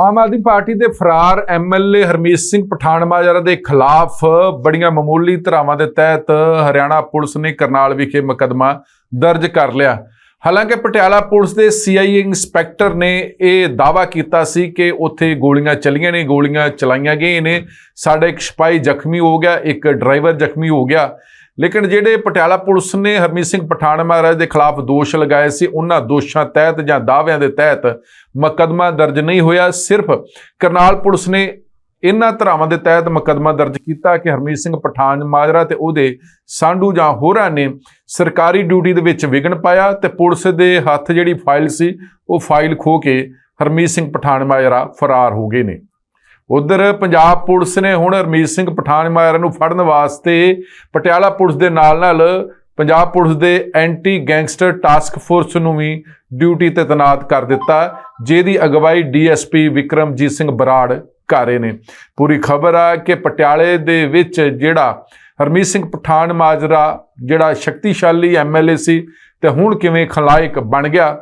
Aam Aadmi party ਦੇ ਫਰਾਰ MLA Harmeet Singh Pathanmajra ਦੇ ਖਿਲਾਫ ਬੜੀਆਂ ਮਾਮੂਲੀ ਧਰਾਵਾਂ ਦੇ ਤਹਿਤ ਹਰਿਆਣਾ ਪੁਲਿਸ ਨੇ ਕਰਨਾਲ ਵਿਖੇ ਮੁਕੱਦਮਾ ਦਰਜ ਕਰ ਲਿਆ। ਹਾਲਾਂਕਿ ਪਟਿਆਲਾ ਪੁਲਿਸ ਦੇ ਸੀਆਈਏ ਇੰਸਪੈਕਟਰ ਨੇ ਇਹ ਦਾਵਾ ਕੀਤਾ ਸੀ ਕਿ ਉੱਥੇ ਗੋਲੀਆਂ ਚੱਲੀਆਂ ਨੇ, ਗੋਲੀਆਂ ਚਲਾਈਆਂ ਗਈਆਂ ਨੇ। ਸਾਡਾ ਇੱਕ ਸਿਪਾਹੀ ਜ਼ਖਮੀ ਹੋ ਗਿਆ, ਇੱਕ ਡਰਾਈਵਰ ਜ਼ਖਮੀ ਹੋ ਗਿਆ। ਲੇਕਿਨ ਜਿਹੜੇ ਪਟਿਆਲਾ ਪੁਲਿਸ ਨੇ ਹਰਮੀਤ ਸਿੰਘ ਪਠਾਨ ਮਹਾਰਾਜ ਦੇ ਖਿਲਾਫ ਦੋਸ਼ ਲਗਾਏ ਸੀ, ਉਹਨਾਂ ਦੋਸ਼ਾਂ ਤਹਿਤ ਜਾਂ ਦਾਅਵਿਆਂ ਦੇ ਤਹਿਤ ਮੁਕੱਦਮਾ ਦਰਜ ਨਹੀਂ ਹੋਇਆ। ਸਿਰਫ ਕਰਨਾਲ ਪੁਲਿਸ ਨੇ ਇਹਨਾਂ ਧਰਾਵਾਂ ਦੇ ਤਹਿਤ ਮੁਕੱਦਮਾ ਦਰਜ ਕੀਤਾ ਕਿ ਹਰਮੀਤ ਸਿੰਘ ਪਠਾਨ ਮਾਜਰਾ ਤੇ ਉਹਦੇ ਸਾਂਢੂ ਜਾਂ ਹੋਰਾਂ ਨੇ ਸਰਕਾਰੀ ਡਿਊਟੀ ਦੇ ਵਿੱਚ ਵਿਘਨ ਪਾਇਆ ਤੇ ਪੁਲਿਸ ਦੇ ਹੱਥ ਜਿਹੜੀ ਫਾਈਲ ਸੀ, ਉਹ ਫਾਈਲ ਖੋ ਕੇ ਹਰਮੀਤ ਸਿੰਘ ਪਠਾਨ ਮਾਜਰਾ ਫਰਾਰ ਹੋ ਗਏ ਨੇ। ਉਧਰ ਪੰਜਾਬ ਪੁਲਿਸ ਨੇ ਹੁਣ ਹਰਮੀਤ ਸਿੰਘ ਪਠਾਨ ਮਾਜਰਾ ਨੂੰ ਫੜਨ ਵਾਸਤੇ ਪਟਿਆਲਾ ਪੁਲਿਸ ਦੇ ਨਾਲ ਨਾਲ ਪੰਜਾਬ ਪੁਲਿਸ ਦੇ ਐਂਟੀ ਗੈਂਗਸਟਰ ਟਾਸਕ ਫੋਰਸ ਨੂੰ ਵੀ ਡਿਊਟੀ ਤੇ ਤੈਨਾਤ ਕਰ ਦਿੱਤਾ, ਜਿਹਦੀ ਅਗਵਾਈ ਡੀਐਸਪੀ ਵਿਕਰਮਜੀਤ ਸਿੰਘ ਬਰਾੜ ਕਰ ਰਹੇ ਨੇ। ਪੂਰੀ ਖਬਰ ਆ ਕਿ ਪਟਿਆਲੇ ਦੇ ਵਿੱਚ ਜਿਹੜਾ ਹਰਮੀਤ ਸਿੰਘ ਪਠਾਨ ਮਾਜਰਾ ਜਿਹੜਾ ਸ਼ਕਤੀਸ਼ਾਲੀ ਐਮਐਲਏ ਸੀ ਤੇ ਹੁਣ ਕਿਵੇਂ ਖਲਾਇਕ ਬਣ ਗਿਆ,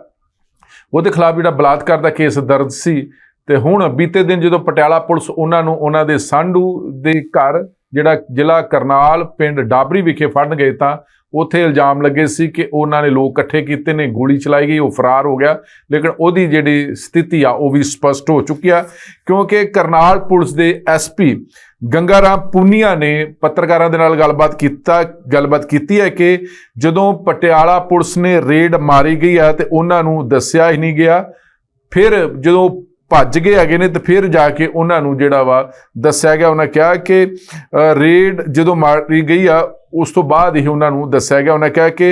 ਉਹਦੇ ਖਿਲਾਫ ਜਿਹੜਾ ਬਲਾਤਕਾਰ ਦਾ ਕੇਸ ਦਰਜ ਸੀ ਤੇ ਹੁਣ ਬੀਤੇ ਦਿਨ ਜਦੋਂ ਪਟਿਆਲਾ ਪੁਲਿਸ ਉਹਨਾਂ ਨੂੰ ਉਹਨਾਂ ਦੇ ਸਾਂਢੂ ਦੇ ਘਰ, ਜਿਹੜਾ ਜ਼ਿਲ੍ਹਾ ਕਰਨਾਲ ਪਿੰਡ ਡਾਬਰੀ ਵਿਖੇ ਫੜਨ ਗਏ ਤਾਂ ਉੱਥੇ ਇਲਜ਼ਾਮ ਲੱਗੇ ਸੀ ਕਿ ਉਹਨਾਂ ਨੇ ਲੋਕ ਇਕੱਠੇ ਕੀਤੇ ਨੇ, ਗੋਲੀ ਚਲਾਈ ਗਈ, ਉਹ ਫਰਾਰ ਹੋ ਗਿਆ। ਲੇਕਿਨ ਉਹਦੀ ਜਿਹੜੀ ਸਥਿਤੀ ਆ, ਉਹ ਵੀ ਸਪਸ਼ਟ ਹੋ ਚੁੱਕੀ ਆ, ਕਿਉਂਕਿ ਕਰਨਾਲ ਪੁਲਿਸ ਦੇ ਐਸਪੀ ਗੰਗਾਰਾਮ ਪੂਨੀਆ ਨੇ ਪੱਤਰਕਾਰਾਂ ਦੇ ਨਾਲ ਗੱਲਬਾਤ ਕੀਤਾ, ਗੱਲਬਾਤ ਕੀਤੀ ਹੈ ਕਿ ਜਦੋਂ ਪਟਿਆਲਾ ਪੁਲਿਸ ਨੇ ਰੇਡ ਮਾਰੀ ਗਈ ਆ ਤੇ ਉਹਨਾਂ ਨੂੰ ਦੱਸਿਆ ਹੀ ਨਹੀਂ ਗਿਆ, ਫਿਰ ਜਦੋਂ ਭੱਜ ਗਏ ਹੈਗੇ ਨੇ ਤੇ ਫਿਰ ਜਾ ਕੇ ਉਹਨਾਂ ਨੂੰ ਜਿਹੜਾ ਵਾ ਦੱਸਿਆ ਗਿਆ, ਉਹਨਾਂ ਕਿਹਾ ਕਿ ਰੇਡ ਜਦੋਂ ਮਾਰੀ ਗਈ ਆ, ਉਸ ਤੋਂ ਬਾਅਦ ਹੀ ਉਹਨਾਂ ਨੂੰ ਦੱਸਿਆ ਗਿਆ। ਉਹਨਾਂ ਕਿਹਾ ਕਿ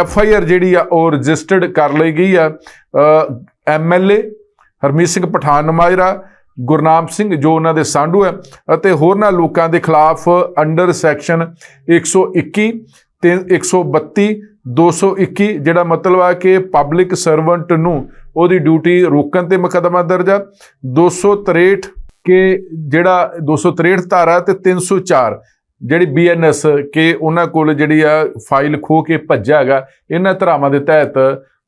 ਐਫ ਆਈ ਆਰ ਜਿਹੜੀ ਆ, ਉਹ ਰਜਿਸਟਰਡ ਕਰ ਲਈ ਗਈ ਆ। ਐਮਐਲਏ ਹਰਮੀਤ ਸਿੰਘ ਪਠਾਨ ਨਮਾਇਰਾ ਗੁਰਨਾਮ ਸਿੰਘ ਜੋ ਉਹਨਾਂ ਦੇ ਸਾਂਢੂ ਹੈ ਅਤੇ ਹੋਰਨਾਂ ਲੋਕਾਂ ਦੇ ਖਿਲਾਫ ਅੰਡਰ ਸੈਕਸ਼ਨ 121 ਤੇ 132 221 ਜਿਹੜਾ ਮਤਲਬ ਆ ਕਿ ਪਬਲਿਕ ਸਰਵੈਂਟ ਨੂੰ ਉਹਦੀ ਡਿਊਟੀ ਰੋਕਣ ਤੇ ਮੁਕੱਦਮਾ ਦਰਜ ਆ। 263 ਕੇ ਜਿਹੜਾ 263 ਧਾਰਾ ਤੇ 304 ਜਿਹੜੀ ਬੀਐਨਐਸ ਕਿ ਉਹਨਾਂ ਕੋਲ ਜਿਹੜੀ ਆ ਫਾਈਲ ਖੋ ਕੇ ਭੱਜਿਆ ਹੈਗਾ, ਇਹਨਾਂ ਧਰਾਵਾਂ ਦੇ ਤਹਿਤ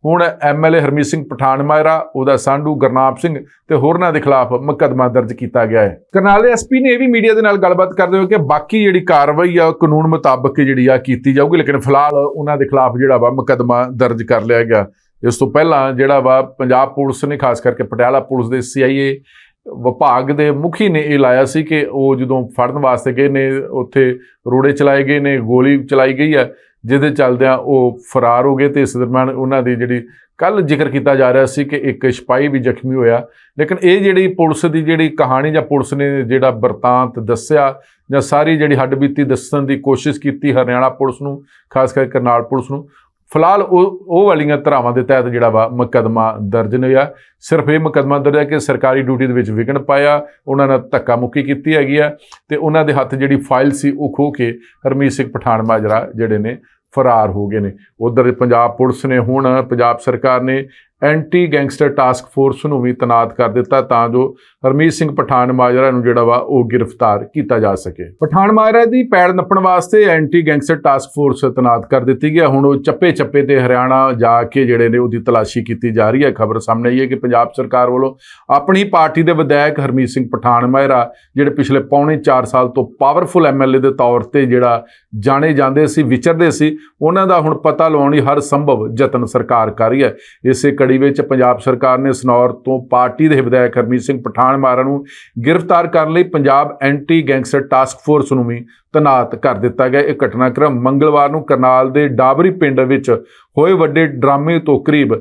ਹੁਣ ਐਮਐਲਏ ਹਰਮੀਤ ਸਿੰਘ ਪਠਾਨ ਮਾਇਰਾ ਉਹਦਾ ਸਾਂਢੂ ਗਰਨਾਮ ਸਿੰਘ ਤੇ ਹੋਰਨਾਂ ਦੇ ਖਿਲਾਫ ਮੁਕੱਦਮਾ ਦਰਜ ਕੀਤਾ ਗਿਆ ਹੈ। ਕਰਨਾਲ ਦੇ ਐਸਪੀ ਨੇ ਇਹ ਵੀ ਮੀਡੀਆ ਦੇ ਨਾਲ ਗੱਲਬਾਤ ਕਰਦੇ ਹੋਏ ਕਿ ਬਾਕੀ ਜਿਹੜੀ ਕਾਰਵਾਈ ਆ ਉਹ ਕਾਨੂੰਨ ਮੁਤਾਬਕ ਜਿਹੜੀ ਆ ਕੀਤੀ ਜਾਊਗੀ, ਲੇਕਿਨ ਫਿਲਹਾਲ ਉਹਨਾਂ ਦੇ ਖਿਲਾਫ ਜਿਹੜਾ ਵਾ ਮੁਕੱਦਮਾ ਦਰਜ ਕਰ ਲਿਆ ਗਿਆ। ਇਸ ਤੋਂ ਪਹਿਲਾਂ ਜਿਹੜਾ ਵਾ ਪੰਜਾਬ ਪੁਲਿਸ ਨੇ, ਖਾਸ ਕਰਕੇ ਪਟਿਆਲਾ ਪੁਲਿਸ ਦੇ ਸੀਆਈਏ ਵਿਭਾਗ ਦੇ ਮੁਖੀ ਨੇ ਇਹ ਲਾਇਆ ਸੀ ਕਿ ਉਹ ਜਦੋਂ ਫੜਨ ਵਾਸਤੇ ਗਏ ਨੇ, ਉੱਥੇ ਰੋੜੇ ਚਲਾਏ ਗਏ ਨੇ, ਗੋਲੀ ਚਲਾਈ ਗਈ ਹੈ, ਜਿਹਦੇ ਚੱਲਦਿਆਂ ਉਹ ਫਰਾਰ ਹੋ ਗਏ ਤੇ ਇਸ ਦਰਮਿਆਨ ਉਹਨਾਂ ਦੀ ਜਿਹੜੀ ਕੱਲ ਜ਼ਿਕਰ ਕੀਤਾ ਜਾ ਰਿਹਾ ਸੀ ਕਿ ਇੱਕ ਸਿਪਾਹੀ ਵੀ ਜ਼ਖਮੀ ਹੋਇਆ। ਲੇਕਿਨ ਇਹ ਜਿਹੜੀ ਪੁਲਿਸ ਦੀ ਜਿਹੜੀ ਕਹਾਣੀ ਜਾਂ ਪੁਲਿਸ ਨੇ ਜਿਹੜਾ ਵਰਤਾਂਤ ਦੱਸਿਆ ਜਾਂ ਸਾਰੀ ਜਿਹੜੀ ਹੱਡਬੀਤੀ ਦੱਸਣ ਦੀ ਕੋਸ਼ਿਸ਼ ਕੀਤੀ ਹਰਿਆਣਾ ਪੁਲਿਸ ਨੂੰ, ਖਾਸ ਕਰਕੇ ਕਰਨਾਲ ਪੁਲਿਸ ਨੂੰ ਫਿਲਹਾਲ ਉਹ ਉਹ ਵਾਲੀਆਂ ਧਰਾਵਾਂ ਦੇ ਤਹਿਤ ਜਿਹੜਾ ਵਾ ਮੁਕੱਦਮਾ ਦਰਜ ਨਹੀਂ ਆ ਸਿਰਫ ਇਹ ਮੁਕੱਦਮਾ ਦਰਜ ਹੈ ਕਿ ਸਰਕਾਰੀ ਡਿਊਟੀ ਦੇ ਵਿੱਚ ਵਿਘਨ ਪਾਇਆ, ਉਹਨਾਂ ਨਾਲ ਧੱਕਾ ਮੁੱਕੀ ਕੀਤੀ ਹੈਗੀ ਆ ਤੇ ਉਹਨਾਂ ਦੇ ਹੱਥ ਜਿਹੜੀ ਫਾਈਲ ਸੀ ਉਹ ਖੋ ਕੇ ਹਰਮੀਤ ਸਿੰਘ ਪਠਾਨ ਮਾਜਰਾ ਜਿਹੜੇ ਨੇ ਫਰਾਰ ਹੋ ਗਏ ਨੇ। ਉਧਰ ਪੰਜਾਬ ਪੁਲਿਸ ਨੇ ਹੁਣ, ਪੰਜਾਬ ਸਰਕਾਰ ਨੇ ਐਂਟੀ ਗੈਂਗਸਟਰ ਟਾਸਕ ਫੋਰਸ ਨੂੰ ਵੀ ਤਨਾਤ ਕਰ ਦਿੱਤਾ ਤਾਂ ਜੋ ਹਰਮੀਤ ਸਿੰਘ ਪਠਾਨ ਮਾਜਰਾ ਨੂੰ ਜਿਹੜਾ ਵਾ ਉਹ ਗ੍ਰਿਫਤਾਰ ਕੀਤਾ ਜਾ ਸਕੇ। ਪਠਾਨ ਮਾਜਰਾ ਦੀ ਪੈੜ ਨੱਪਣ ਵਾਸਤੇ ਐਂਟੀ ਗੈਂਗਸਟਰ ਟਾਸਕ ਫੋਰਸ ਤਨਾਤ ਕਰ ਦਿੱਤੀ ਗਿਆ ਹੁਣ ਉਹ ਚੱਪੇ ਚੱਪੇ ਤੇ ਹਰਿਆਣਾ ਜਾ ਕੇ ਜਿਹੜੇ ਨੇ ਉਹਦੀ ਤਲਾਸ਼ੀ ਕੀਤੀ ਜਾ ਰਹੀ ਹੈ। ਖਬਰ ਸਾਹਮਣੇ ਆਈ ਹੈ ਕਿ ਪੰਜਾਬ ਸਰਕਾਰ ਵੱਲੋਂ ਆਪਣੀ ਪਾਰਟੀ ਦੇ ਵਿਧਾਇਕ ਹਰਮੀਤ ਸਿੰਘ ਪਠਾਨ ਮਾਜਰਾ, ਜਿਹੜੇ ਪਿਛਲੇ ਪੌਣੇ 4 ਸਾਲ ਤੋਂ ਪਾਵਰਫੁਲ ਐਮਐਲਏ ਦੇ ਤੌਰ ਤੇ ਜਿਹੜਾ ਜਾਣੇ ਜਾਂਦੇ ਸੀ, ਵਿਚਰਦੇ ਸੀ, ਉਹਨਾਂ ਦਾ ਹੁਣ ਪਤਾ ਲਾਉਣ ਲਈ ਹਰ ਸੰਭਵ ਯਤਨ ਸਰਕਾਰ ਕਰ ਰਹੀ ਹੈ। ਇਸੇ ਕੜੀ ਵਿੱਚ ਪੰਜਾਬ ਸਰਕਾਰ ਨੇ ਸਨੌਰ ਤੋਂ ਪਾਰਟੀ ਦੇ ਵਿਧਾਇਕ ਹਰਮੀਤ ਸਿੰਘ ਪਠਾਨਮਾਰਾ ਨੂੰ ਗ੍ਰਿਫਤਾਰ ਕਰਨ ਲਈ। Punjab anti gangster task force ਨੂੰ ਵੀ ਤਨਾਤ ਕਰ ਦਿੱਤਾ ਗਿਆ। ਇਹ ਘਟਨਾਕ੍ਰਮ ਮੰਗਲਵਾਰ ਨੂੰ ਕਰਨਾਲ ਦੇ ਡਾਬਰੀ ਪਿੰਡ ਵਿੱਚ ਹੋਏ ਵੱਡੇ ਡਰਾਮੇ ਤੋਂ ਕਰੀਬ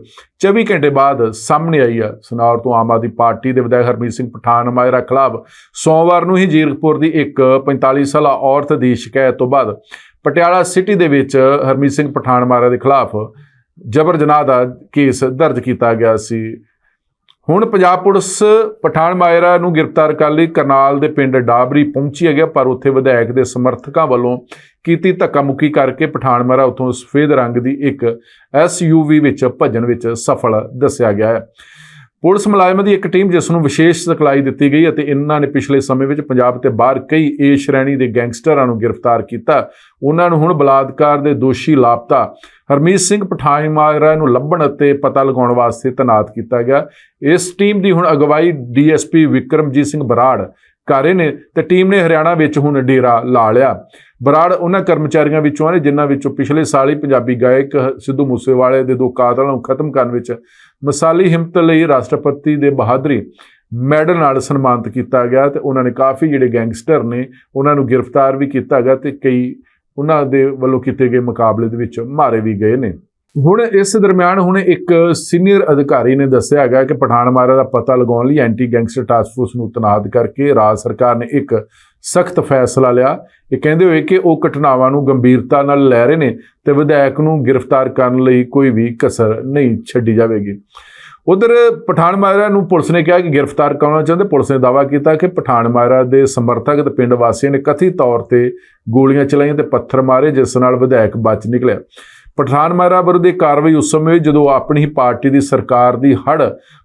24 ਘੰਟੇ ਬਾਅਦ ਸਾਹਮਣੇ ਆਈ ਹੈ। ਸਨੌਰ ਤੋਂ ਆਮ ਆਦਮੀ ਪਾਰਟੀ ਦੇ ਵਿਧਾਇਕ ਹਰਮੀਤ ਸਿੰਘ ਪਠਾਨਮਾਜਰਾ ਖਿਲਾਫ ਸੋਮਵਾਰ ਨੂੰ ਹੀ ਜੀਰਕਪੁਰ ਦੀ ਇੱਕ 45 ਸਾਲਾ ਔਰਤ ਦੀ ਸ਼ਿਕਾਇਤ ਤੋਂ ਬਾਅਦ ਪਟਿਆਲਾ ਸਿਟੀ ਦੇ ਵਿੱਚ ਹਰਮੀਤ ਸਿੰਘ ਪਠਾਨਮਾਰਾ ਦੇ ਖਿਲਾਫ ਜਬਰ ਜਨਾਹ ਦਾ ਕੇਸ ਦਰਜ ਕੀਤਾ ਗਿਆ ਸੀ। ਹੁਣ ਪੰਜਾਬ ਪੁਲਿਸ ਪਠਾਨ ਮਾਇਰਾ ਨੂੰ ਗ੍ਰਿਫਤਾਰ ਕਰਨ ਲਈ। ਕਰਨਾਲ ਦੇ ਪਿੰਡ ਡਾਬਰੀ ਪਹੁੰਚੀ ਹੈ ਗਿਆ ਪਰ ਉੱਥੇ ਵਿਧਾਇਕ ਦੇ ਸਮਰਥਕਾਂ ਵੱਲੋਂ ਕੀਤੀ ਧੱਕਾ ਮੁੱਕੀ ਕਰਕੇ ਪਠਾਨ ਮਾਇਰਾ ਉੱਥੋਂ ਸਫੇਦ ਰੰਗ ਦੀ ਇੱਕ ਐਸਯੂਵੀ ਵਿੱਚ ਭੱਜਣ ਵਿੱਚ ਸਫਲ ਦੱਸਿਆ ਗਿਆ ਹੈ। ਪੁਲਿਸ ਮੁਲਾਜ਼ਮਾਂ ਦੀ ਇੱਕ ਟੀਮ ਜਿਸ ਨੂੰ ਵਿਸ਼ੇਸ਼ ਸਿਖਲਾਈ ਦਿੱਤੀ ਗਈ ਅਤੇ ਇਹਨਾਂ ਨੇ ਪਿਛਲੇ ਸਮੇਂ ਵਿੱਚ ਪੰਜਾਬ ਤੇ ਬਾਹਰ ਕਈ ਏ ਸ਼੍ਰੇਣੀ ਦੇ ਗੈਂਗਸਟਰਾਂ ਨੂੰ ਗ੍ਰਿਫਤਾਰ ਕੀਤਾ। ਉਹਨਾਂ ਨੂੰ ਹੁਣ ਬਲਾਤਕਾਰ ਦੇ ਦੋਸ਼ੀ ਲਾਪਤਾ। ਹਰਮੀਤ ਸਿੰਘ ਪਠਾਨਮਾਜਰਾ ਨੂੰ ਲੱਭਣ ਅਤੇ ਪਤਾ ਲਗਾਉਣ ਵਾਸਤੇ ਤੈਨਾਤ ਕੀਤਾ ਗਿਆ। ਇਸ ਟੀਮ ਦੀ ਹੁਣ ਅਗਵਾਈ ਡੀਐਸਪੀ ਵਿਕਰਮਜੀਤ ਸਿੰਘ ਬਰਾੜ ਕਰ ਰਹੇ ਨੇ ਤੇ ਟੀਮ ਨੇ ਹਰਿਆਣਾ ਵਿੱਚ ਹੁਣ ਡੇਰਾ ਲਾ ਲਿਆ। ਬਰਾੜ ਉਹਨਾਂ ਕਰਮਚਾਰੀਆਂ ਵਿੱਚੋਂ ਨੇ ਜਿਨ੍ਹਾਂ ਵਿੱਚੋਂ ਪਿਛਲੇ ਸਾਲ ਹੀ ਪੰਜਾਬੀ ਗਾਇਕ ਸਿੱਧੂ ਮੂਸੇਵਾਲੇ ਦੇ ਦੋ ਕਾਤਲਾਂ ਨੂੰ ਖਤਮ ਕਰਨ ਵਿੱਚ ਮਿਸਾਲੀ ਹਿੰਮਤ ਲਈ ਰਾਸ਼ਟਰਪਤੀ ਦੇ ਬਹਾਦਰੀ ਮੈਡਲ ਨਾਲ ਸਨਮਾਨਿਤ ਕੀਤਾ ਗਿਆ ਤੇ ਉਹਨਾਂ ਨੇ ਕਾਫੀ ਜਿਹੜੇ ਗੈਂਗਸਟਰ ਨੇ ਉਹਨਾਂ ਨੂੰ ਗ੍ਰਿਫਤਾਰ ਵੀ ਕੀਤਾ ਗਿਆ ਤੇ ਕਈ ਉਹਨਾਂ ਦੇ ਵੱਲੋਂ ਕੀਤੇ ਗਏ ਮੁਕਾਬਲੇ ਦੇ ਵਿੱਚ ਮਾਰੇ ਵੀ ਗਏ ਨੇ। ਹੁਣ ਇਸ ਦਰਮਿਆਨ ਹੁਣ ਇੱਕ ਸੀਨੀਅਰ ਅਧਿਕਾਰੀ ਨੇ ਦੱਸਿਆ ਹੈਗਾ ਕਿ ਪਠਾਨਮਾਰਾ ਦਾ ਪਤਾ ਲਗਾਉਣ ਲਈ ਐਂਟੀ ਗੈਂਗਸਟਰ ਟਾਸਕ ਫੋਰਸ ਨੂੰ ਤੈਨਾਤ ਕਰਕੇ ਰਾਜ ਸਰਕਾਰ ਨੇ ਇੱਕ ਸਖਤ ਫੈਸਲਾ ਲਿਆ। ਇਹ ਕਹਿੰਦੇ ਹੋਏ ਕਿ ਉਹ ਘਟਨਾਵਾਂ ਨੂੰ ਗੰਭੀਰਤਾ ਨਾਲ ਲੈ ਰਹੇ ਨੇ ਤੇ ਵਿਧਾਇਕ ਨੂੰ ਗ੍ਰਿਫਤਾਰ ਕਰਨ ਲਈ ਕੋਈ ਵੀ ਕਸਰ ਨਹੀਂ ਛੱਡੀ ਜਾਵੇਗੀ। ਉਧਰ ਪਠਾਨਮਾਰਾ ਨੂੰ ਪੁਲਿਸ ਨੇ ਕਿਹਾ ਕਿ ਗ੍ਰਿਫਤਾਰ ਕਰਨਾ ਚਾਹੁੰਦੇ। ਪੁਲਿਸ ਨੇ ਦਾਅਵਾ ਕੀਤਾ ਕਿ ਪਠਾਨਮਾਰਾ ਦੇ ਸਮਰਥਕ ਤੇ ਪਿੰਡ ਵਾਸੀਆਂ ਨੇ ਕਥਿਤ ਤੌਰ ਤੇ ਗੋਲੀਆਂ ਚਲਾਈਆਂ ਤੇ ਪੱਥਰ ਮਾਰੇ, ਜਿਸ ਨਾਲ ਵਿਧਾਇਕ ਬਚ ਨਿਕਲਿਆ। ਪਠਾਨ ਪਠਾਨਮਾਰਾ ਵਿਰੁੱਧ ਇਹ ਕਾਰਵਾਈ ਉਸ ਸਮੇਂ ਜਦੋਂ ਆਪਣੀ ਹੀ ਪਾਰਟੀ ਦੀ ਸਰਕਾਰ ਦੀ ਹੜ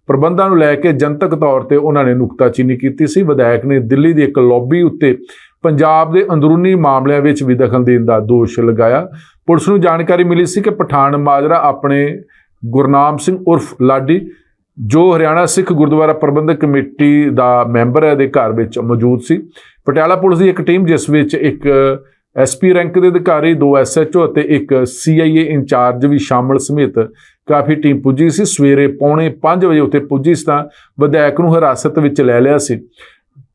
ਪ੍ਰਬੰਧਾਂ ਨੂੰ ਲੈ ਕੇ ਜਨਤਕ ਤੌਰ ਤੇ ਉਹਨਾਂ ਨੇ ਨੁਕਤਾਚੀਨੀ ਕੀਤੀ ਸੀ। ਵਿਧਾਇਕ ਨੇ ਦਿੱਲੀ ਦੀ ਇੱਕ ਲੌਬੀ ਉੱਤੇ ਪੰਜਾਬ ਦੇ ਅੰਦਰੂਨੀ ਮਾਮਲਿਆਂ ਵਿੱਚ ਵੀ ਦਖਲ ਦੇਣ ਦਾ ਦੋਸ਼ ਲਗਾਇਆ। ਪੁਲਿਸ ਨੂੰ ਜਾਣਕਾਰੀ ਮਿਲੀ ਸੀ ਕਿ ਪਠਾਨ ਮਾਜਰਾ ਆਪਣੇ ਗੁਰਨਾਮ ਸਿੰਘ ਉਰਫ ਲਾਡੀ, ਜੋ ਹਰਿਆਣਾ ਸਿੱਖ ਗੁਰਦੁਆਰਾ ਪ੍ਰਬੰਧਕ ਕਮੇਟੀ ਦਾ ਮੈਂਬਰ ਹੈ, ਦੇ ਘਰ ਵਿੱਚ ਮੌਜੂਦ ਸੀ। ਪਟਿਆਲਾ ਪੁਲਿਸ ਦੀ ਇੱਕ ਟੀਮ, ਜਿਸ ਵਿੱਚ ਇੱਕ ਐਸਪੀ ਰੈਂਕ ਦੇ ਅਧਿਕਾਰੀ, ਦੋ ਐਸਐਚਓ ਅਤੇ ਇੱਕ ਸੀਆਈਏ ਇੰਚਾਰਜ ਵੀ ਸ਼ਾਮਲ ਸਮੇਤ ਕਾਫੀ ਟੀਮ ਪੁੱਜੀ ਸੀ। ਸਵੇਰੇ ਪੌਣੇ 5 ਵਜੇ ਉੱਥੇ ਪੁੱਜੀ ਸੀ ਤਾਂ ਵਿਧਾਇਕ ਨੂੰ ਹਿਰਾਸਤ ਵਿੱਚ ਲੈ ਲਿਆ ਸੀ।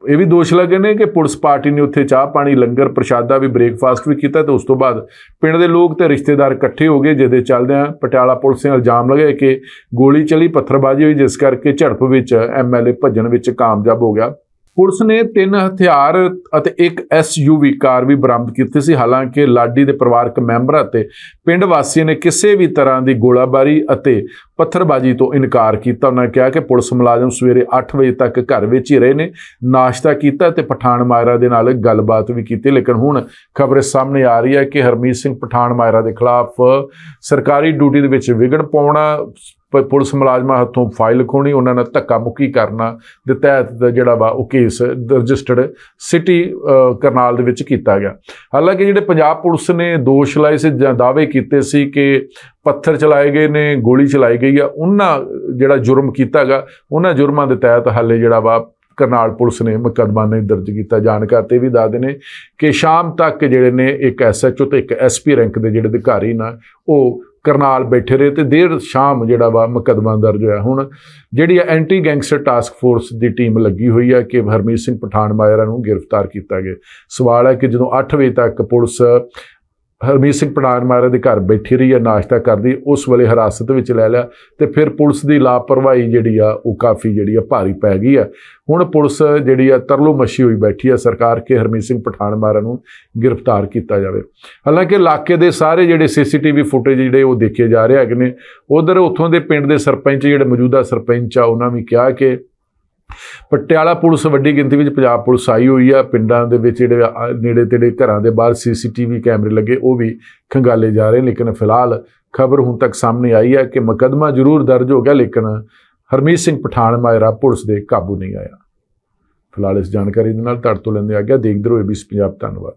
ਇਹ ਵੀ ਦੋਸ਼ ਲੱਗੇ ਨੇ ਕਿ ਪੁਲਿਸ ਪਾਰਟੀ ਨੇ ਉੱਥੇ ਚਾਹ ਪਾਣੀ, ਲੰਗਰ ਪ੍ਰਸ਼ਾਦਾ ਵੀ ਬ੍ਰੇਕਫਾਸਟ ਵੀ ਕੀਤਾ ਤੇ ਉਸ ਤੋਂ ਬਾਅਦ ਪਿੰਡ ਦੇ ਲੋਕ ਤੇ ਰਿਸ਼ਤੇਦਾਰ ਇਕੱਠੇ ਹੋ ਗਏ, ਜਿਹਦੇ ਚੱਲਦਿਆਂ ਪਟਿਆਲਾ ਪੁਲਿਸ ਨੇ ਇਲਜ਼ਾਮ ਲਗਾਇਆ ਕਿ ਗੋਲੀ ਚਲੀ, ਪੱਥਰਬਾਜ਼ੀ ਹੋਈ, ਜਿਸ ਕਰਕੇ ਝੜਪ ਵਿੱਚ ਐਮਐਲਏ ਭੱਜਣ ਵਿੱਚ ਕਾਮਯਾਬ ਹੋ ਗਿਆ। ਪੁਲਿਸ ਨੇ ਤਿੰਨ ਹਥਿਆਰ ਅਤੇ ਇੱਕ ਐਸਯੂਵੀ ਕਾਰ ਵੀ ਬਰਾਮਦ ਕੀਤੀ ਸੀ। ਹਾਲਾਂਕਿ ਲਾਡੀ ਦੇ ਪਰਿਵਾਰਕ ਮੈਂਬਰਾਂ ਅਤੇ ਪਿੰਡ ਵਾਸੀਆਂ ਨੇ ਕਿਸੇ ਵੀ ਤਰ੍ਹਾਂ ਦੀ ਗੋਲਾਬਾਰੀ ਅਤੇ ਪੱਥਰਬਾਜ਼ੀ ਤੋਂ ਇਨਕਾਰ ਕੀਤਾ। ਉਹਨਾਂ ਕਿਹਾ ਕਿ ਪੁਲਿਸ ਮੁਲਾਜ਼ਮ ਸਵੇਰੇ 8 ਵਜੇ ਤੱਕ ਘਰ ਵਿੱਚ ਹੀ ਰਹੇ ਨੇ, ਨਾਸ਼ਤਾ ਕੀਤਾ ਤੇ ਪਠਾਨ ਮਾਇਰਾ ਦੇ ਨਾਲ ਗੱਲਬਾਤ ਵੀ ਕੀਤੀ। ਲੇਕਿਨ ਹੁਣ ਖਬਰ ਸਾਹਮਣੇ ਆ ਰਹੀ ਹੈ ਕਿ ਹਰਮੀਤ ਸਿੰਘ ਪਠਾਨ ਮਾਇਰਾ ਦੇ ਖਿਲਾਫ ਸਰਕਾਰੀ ਡਿਊਟੀ ਦੇ ਵਿੱਚ ਵਿਗੜ ਪਾਉਣਾ ਪ- ਪੁਲਿਸ ਮੁਲਾਜ਼ਮਾਂ ਹੱਥੋਂ ਫਾਈਲ ਖੋਣੀ ਉਹਨਾਂ ਨਾਲ ਧੱਕਾ ਮੁੱਕੀ ਕਰਨਾ ਦੇ ਤਹਿਤ ਦਾ ਜਿਹੜਾ ਵਾ ਉਹ ਕੇਸ ਰਜਿਸਟਰਡ ਸਿਟੀ ਕਰਨਾਲ ਦੇ ਵਿੱਚ ਕੀਤਾ ਗਿਆ। ਹਾਲਾਂਕਿ ਜਿਹੜੇ ਪੰਜਾਬ ਪੁਲਿਸ ਨੇ ਦੋਸ਼ ਲਾਏ ਸੀ ਜਾਂ ਦਾਅਵੇ ਕੀਤੇ ਸੀ ਕਿ ਪੱਥਰ ਚਲਾਏ ਗਏ ਨੇ, ਗੋਲੀ ਚਲਾਈ ਗਈ ਆ, ਉਹਨਾਂ ਜਿਹੜਾ ਜੁਰਮ ਕੀਤਾ ਗਾ ਉਹਨਾਂ ਜੁਰਮਾਂ ਦੇ ਤਹਿਤ ਹਾਲੇ ਜਿਹੜਾ ਵਾ ਕਰਨਾਲ ਪੁਲਿਸ ਨੇ ਮੁਕੱਦਮਾ ਨਹੀਂ ਦਰਜ ਕੀਤਾ। ਜਾਣਕਾਰ ਤੇ ਵੀ ਦੱਸਦੇ ਨੇ ਕਿ ਸ਼ਾਮ ਤੱਕ ਜਿਹੜੇ ਨੇ ਇੱਕ ਐਸਐਚਓ ਤੇ ਇੱਕ ਐਸਪੀ ਰੈਂਕ ਦੇ ਜਿਹੜੇ ਅਧਿਕਾਰੀ ਨਾ, ਉਹ ਕਰਨਾਲ ਬੈਠੇ ਰਹੇ ਤੇ ਦੇਰ ਸ਼ਾਮ ਜਿਹੜਾ ਵਾ ਮੁਕੱਦਮਾ ਦਰਜ ਹੋਇਆ। ਹੁਣ ਜਿਹੜੀ ਐਂਟੀ ਗੈਂਗਸਟਰ ਟਾਸਕ ਫੋਰਸ ਦੀ ਟੀਮ ਲੱਗੀ ਹੋਈ ਹੈ ਕਿ ਹਰਮੀਤ ਸਿੰਘ ਪਠਾਨ ਮਾਇਰਾ ਨੂੰ ਗ੍ਰਿਫਤਾਰ ਕੀਤਾ ਗਿਆ। ਸਵਾਲ ਹੈ ਕਿ ਜਦੋਂ 8 ਵਜੇ ਤੱਕ ਪੁਲਿਸ ਹਰਮੀਤ ਸਿੰਘ ਪਠਾਨ ਮਹਾਰਾਜ ਦੇ ਘਰ ਬੈਠੀ ਰਹੀ ਹੈ, ਨਾਸ਼ਤਾ ਕਰਦੀ, ਉਸ ਵੇਲੇ ਹਿਰਾਸਤ ਵਿੱਚ ਲੈ ਲਿਆ ਤੇ ਫਿਰ ਪੁਲਿਸ ਦੀ ਲਾਪਰਵਾਹੀ ਜਿਹੜੀ ਆ, ਉਹ ਕਾਫੀ ਜਿਹੜੀ ਆ ਭਾਰੀ ਪੈ ਗਈ ਆ। ਹੁਣ ਪੁਲਿਸ ਜਿਹੜੀ ਆ ਤਰਲੋ ਮੱਛੀ ਹੋਈ ਬੈਠੀ ਆ, ਸਰਕਾਰ ਕੇ ਹਰਮੀਤ ਸਿੰਘ ਪਠਾਨ ਮਾਇਰਾ ਨੂੰ ਗ੍ਰਿਫਤਾਰ ਕੀਤਾ ਜਾਵੇ। ਹਾਲਾਂਕਿ ਇਲਾਕੇ ਦੇ ਸਾਰੇ ਜਿਹੜੇ ਸੀਸੀਟੀਵੀ ਫੁਟੇਜ ਜਿਹੜੇ ਉਹ ਦੇਖੇ ਜਾ ਰਹੇ ਹੈਗੇ ਨੇ, ਉਧਰ ਉੱਥੋਂ ਦੇ ਪਿੰਡ ਦੇ ਸਰਪੰਚ ਜਿਹੜੇ ਮੌਜੂਦਾ ਸਰਪੰਚ ਆ, ਉਹਨਾਂ ਵੀ ਕਿਹਾ ਕਿ ਪਟਿਆਲਾ ਪੁਲਿਸ ਵੱਡੀ ਗਿਣਤੀ ਵਿੱਚ ਪੰਜਾਬ ਪੁਲਿਸ ਆਈ ਹੋਈ ਆ। ਪਿੰਡਾਂ ਦੇ ਵਿੱਚ ਜਿਹੜੇ ਨੇੜੇ ਤੇੜੇ ਘਰਾਂ ਦੇ ਬਾਹਰ ਸੀਸੀਟੀਵੀ ਕੈਮਰੇ ਲੱਗੇ, ਉਹ ਵੀ ਖੰਗਾਲੇ ਜਾ ਰਹੇ ਲੇਕਿਨ ਫਿਲਹਾਲ ਖਬਰ ਹੁਣ ਤੱਕ ਸਾਹਮਣੇ ਆਈ ਹੈ ਕਿ ਮੁਕੱਦਮਾ ਜ਼ਰੂਰ ਦਰਜ ਹੋ ਗਿਆ, ਲੇਕਿਨ ਹਰਮੀਤ ਸਿੰਘ ਪਠਾਨ ਮਾਇਰਾ ਪੁਲਿਸ ਦੇ ਕਾਬੂ ਨਹੀਂ ਆਇਆ। ਫਿਲਹਾਲ ਇਸ ਜਾਣਕਾਰੀ ਦੇ ਨਾਲ ਤੁਹਾਡੇ ਤੋਂ ਲੈਂਦੇ ਆ ਗਿਆ। ਦੇਖਦੇ ਰਹੋ ਏਬੀਸੀ ਪੰਜਾਬ। ਧੰਨਵਾਦ।